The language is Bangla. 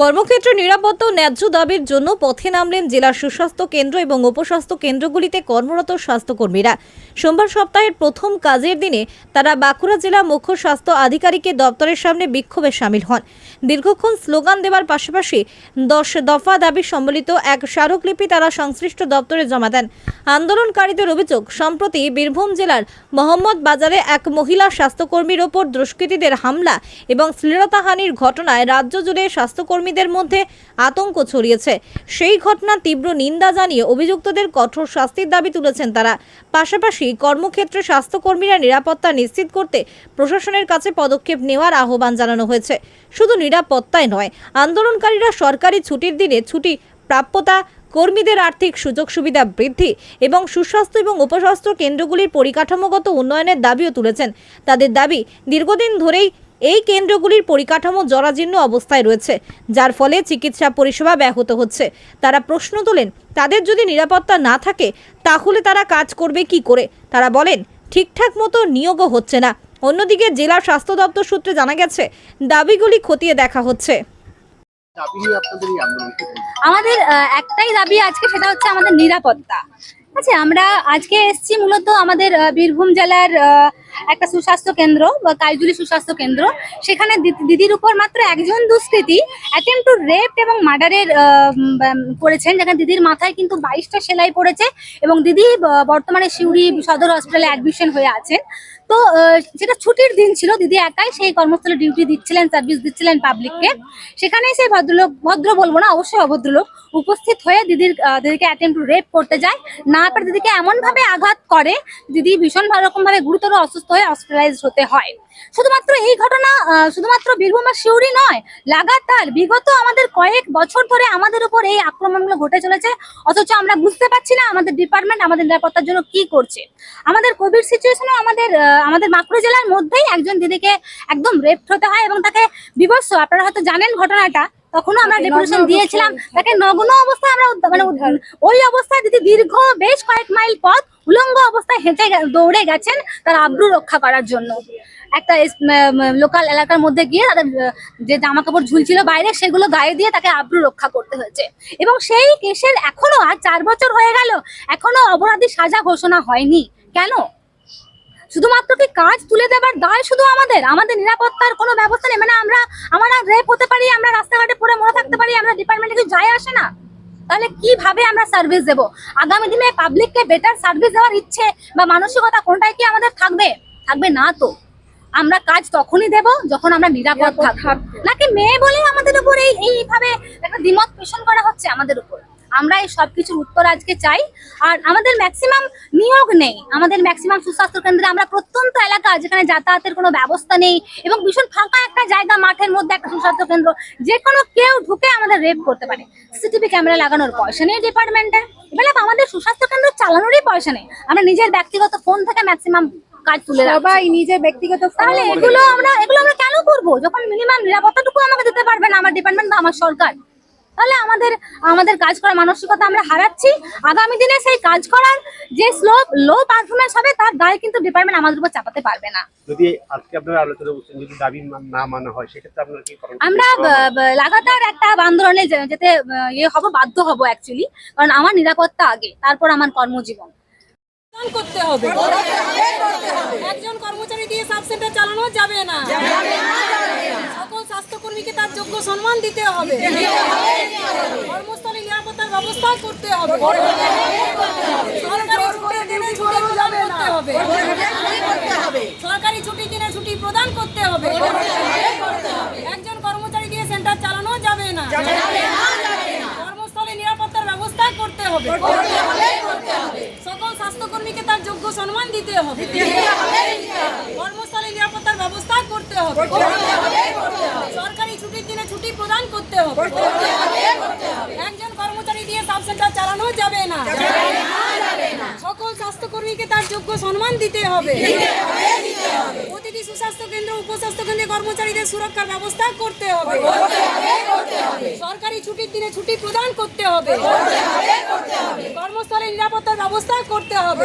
কর্মক্ষেত্রে নিরাপত্তা ও ন্যায্য দাবির জন্য পথে নামলেন জেলার সুস্বাস্থ্য কেন্দ্র এবং উপস্বাস্থ্য কেন্দ্রগুলিতে কর্মরত স্বাস্থ্যকর্মীরা। সোমবার সপ্তাহের প্রথম কাজের দিনে তারা বাঁকুড়া জেলা মুখ্য স্বাস্থ্য আধিকারিকের দপ্তরের সামনে বিক্ষোভে সামিল হন। দীর্ঘক্ষণ স্লোগান দেওয়ার পাশাপাশি দশ দফা দাবি সম্বলিত এক স্মারকলিপি তারা সংশ্লিষ্ট দপ্তরে জমা দেন। আন্দোলনকারীদের অভিযোগ, সম্প্রতি বীরভূম জেলার মোহাম্মদ বাজারে এক মহিলা স্বাস্থ্যকর্মীর ওপর দুষ্কৃতীদের হামলা এবং শ্লীলতাহানির ঘটনায় রাজ্য জুড়ে স্বাস্থ্যকর্মীদের মধ্যে আতঙ্ক ছড়িয়েছে। সেই ঘটনার তীব্র নিন্দা জানিয়ে অভিযুক্তদের কঠোর শাস্তির দাবি তুলেছেন তারা। পাশাপাশি কর্মক্ষেত্রে স্বাস্থ্যকর্মীরা নিরাপত্তা নিশ্চিত করতে প্রশাসনের কাছে পদক্ষেপ নেওয়ার আহ্বান জানানো হয়েছে। শুধু নিরাপত্তায় নয়, আন্দোলনকারীরা সরকারি ছুটির দিনে ছুটি প্রাপ্যতা, কর্মীদের আর্থিক সুযোগ সুবিধা বৃদ্ধি এবং সুস্বাস্থ্য এবং উপস্বাস্থ্য কেন্দ্রগুলির পরিকাঠামোগত উন্নয়নের দাবিও তুলেছেন। তাদের দাবি, দীর্ঘদিন ধরেই এই কেন্দ্রগুলির পরিকাঠামো জরাজীর্ণ অবস্থায় রয়েছে যার ফলে চিকিৎসা পরিষেবা ব্যাহত হচ্ছে। তারা প্রশ্ন তোলেন তাদের যদি নিরাপত্তা না থাকে তাহলে তারা কাজ করবে কি করে? তারা বলেন ঠিকঠাক মতো নিয়োগও হচ্ছে না। অন্যদিকে জেলা স্বাস্থ্য দপ্তর সূত্রে জানা গেছে দাবিগুলি খতিয়ে দেখা হচ্ছে? আমাদের একটাই দাবি আজকে সেটা হচ্ছে আমাদের নিরাপত্তা। আচ্ছা আমরা আজকে এসেছি মূলত আমাদের বীরভূম জেলার আহ, একটা সুস্বাস্থ্য কেন্দ্র বা কাইজুলি সুস্বাস্থ্য কেন্দ্র। সেখানে দিদির উপর মাত্র একজন দুষ্কৃতি অ্যাটেম্প টু রেপ এবং মার্ডারের করেছেন। যেখানে দিদির মাথায় কিন্তু বাইশটা সেলাই পড়েছে এবং দিদি বর্তমানে সিউড়ি সদর হসপিটালে অ্যাডমিশন হয়ে আছেন। তো সেটা ছুটির দিন ছিল। দিদি একাই সেই কর্মস্থলে ডিউটি দিচ্ছিলেন সার্ভিস দিচ্ছিলেন পাবলিককে সেখানে সেই ভদ্রলোক, ভদ্র বলব না, অবশ্যই অভদ্রলোক উপস্থিত হয়ে দিদির দিদিকে অ্যাটেম্প রেপ করতে যায়। না পারে দিদিকে এমন ভাবে আঘাত করে, দিদি ভীষণ রকম ভাবে গুরুতর অসুস্থ হয়ে হসপিটালাইজ হতে হয়। শুধুমাত্র এই ঘটনা শুধুমাত্র বীরভূম আর শিউরি নয়, লাগাতার বিগত আমাদের কয়েক বছর ধরে আমাদের উপর এই আক্রমণগুলো ঘটে চলেছে। অথচ আমরা বুঝতে পারছি না আমাদের ডিপার্টমেন্ট আমাদের নিরাপত্তার জন্য কি করছে। আমাদের কোভিড সিচুয়েশনে আমাদের আমাদের বাঁকুড়া জেলার মধ্যেই একজন দিদিকে একদম রেপ হতে হয় এবং তাকে বিভৎস আপনারা হয়তো জানেন ঘটনাটা তখনও আমরা ডেপুটেশন দিয়েছিলাম তাকে নগ্ন অবস্থায় আমরা মানে ওই অবস্থায় দিদি দীর্ঘ বেশ কয়েক মাইল পথ উলঙ্গ অবস্থায় হেঁটে দৌড়ে গেছেন তার আব্রু রক্ষা করার জন্য। একটা লোকাল এলাকার মধ্যে গিয়ে তাদের যে জামা কাপড় ঝুলছিল বাইরে সেগুলো গায়ে দিয়ে তাকে আব্রু রক্ষা করতে হয়েছে। এবং সেই কেসের এখনও আর চার বছর হয়ে গেল এখনও অপরাধী সাজা ঘোষণা হয়নি। কেন? শুধুমাত্র কি কাজ তুলে দেবার দায় শুধু আমাদের? আমাদের নিরাপত্তার কোনো ব্যবস্থা নেই। মানে আমরা আমরা রেপ হতে পারি আমরা রাস্তাঘাটে পড়ে মরে থাকতে পারি আমরা ডিপার্টমেন্টে কিছু যায় আসে না। তাহলে কীভাবে আমরা সার্ভিস দেব? আগামী দিনে পাবলিককে বেটার সার্ভিস দেওয়ার ইচ্ছে বা মানসিকতা কোনটাই কি আমাদের থাকবে? থাকবে না তো। আমরা কাজ তখনই দেব যখন আমরা নিরাপদ থাকব। নাকি মেয়ে বলে আমাদের উপর এই এইভাবে একটা দ্বিমত পোষণ করা হচ্ছে আমাদের উপর? আমরা এই সবকিছুর উত্তর আজকে চাই। আর আমাদের ম্যাক্সিমাম নিয়োগ নেই। আমাদের ম্যাক্সিমাম সুস্বাস্থ্য কেন্দ্রে আমরা প্রত্যন্ত এলাকা যেখানে যাতায়াতের কোনো ব্যবস্থা নেই এবং ভীষণ ফাঁকা একটা জায়গা মাঠের মধ্যে একটা সুস্বাস্থ্য কেন্দ্র যে কোনো কেউ ঢুকে আমাদের রেপ করতে পারে। সিসিটিভি ক্যামেরা লাগানোর পয়সা নেই ডিপার্টমেন্টের এবার আমাদের সুস্বাস্থ্য কেন্দ্র চালানোরই পয়সা নেই। আমরা নিজের ব্যক্তিগত ফোন থেকে ম্যাক্সিমাম কাজ তুলে। সবাই নিজের ব্যক্তিগত তাহলে এগুলো আমরা এগুলো আমরা কেন করব? যখন মিনিমাম নিরাপত্তাটুকু আমাকে দিতে পারবে না আমার ডিপার্টমেন্ট বা আমার সরকার তাহলে আমাদের আমাদের কাজ করার মানসিকতা আমরা হারাচ্ছি। আগামী দিনে সেই কাজ করার যে স্লো লো পারফরমেন্স হবে তার দায় কিন্তু ডিপার্টমেন্ট আমাদের উপর চাপাতে পারবে না। যদি আজকে আপনারা আলোচনা করছেন যদি দাবি না মানা হয় সেক্ষেত্রে আপনারা কি করেন? আমরা লাগাতার একটা আন্দোলনে যেতে ইয়ে হব বাধ্য হব অ্যাকচুয়ালি কারণ আমার নিরাপত্তা আগে তারপর আমার কর্মজীবন। করতে হবে। একজন কর্মচারী দিয়ে সাব সেন্টার চালানো যাবে না। সকল স্বাস্থ্যকর্মীকে তার যোগ্য সম্মান দিতে হবে। কর্মস্থলে নিরাপত্তার ব্যবস্থা করতে হবে। সরকারি ছুটি প্রদান করতে হবে। সরকারি ছুটির দিনে ছুটি প্রদান করতে হবে। একজন কর্মচারী দিয়ে সেন্টার চালানো যাবে না। কর্মস্থলে নিরাপত্তার ব্যবস্থা করতে হবে। সকল স্বাস্থ্যকর্মীকে তার সম্মান দিতে হবে কর্মস্থলে নিরাপত্তার ব্যবস্থা করতে হবে সরকারি ছুটির দিনে ছুটি প্রদান করতে হবে একজন কর্মচারী দিয়ে সাব সেন্টার চালানো যাবে না সকল স্বাস্থ্যকর্মীকে তার যোগ্য সম্মান দিতে হবে প্রতিটি সুস্বাস্থ্য কেন্দ্র উপস্বাস্থ্য কেন্দ্রে কর্মচারীদের সুরক্ষার ব্যবস্থা করতে হবে সরকারি ছুটির দিনে ছুটি প্রদান করতে হবে কর্মস্থলে নিরাপত্তার ব্যবস্থা করতে হবে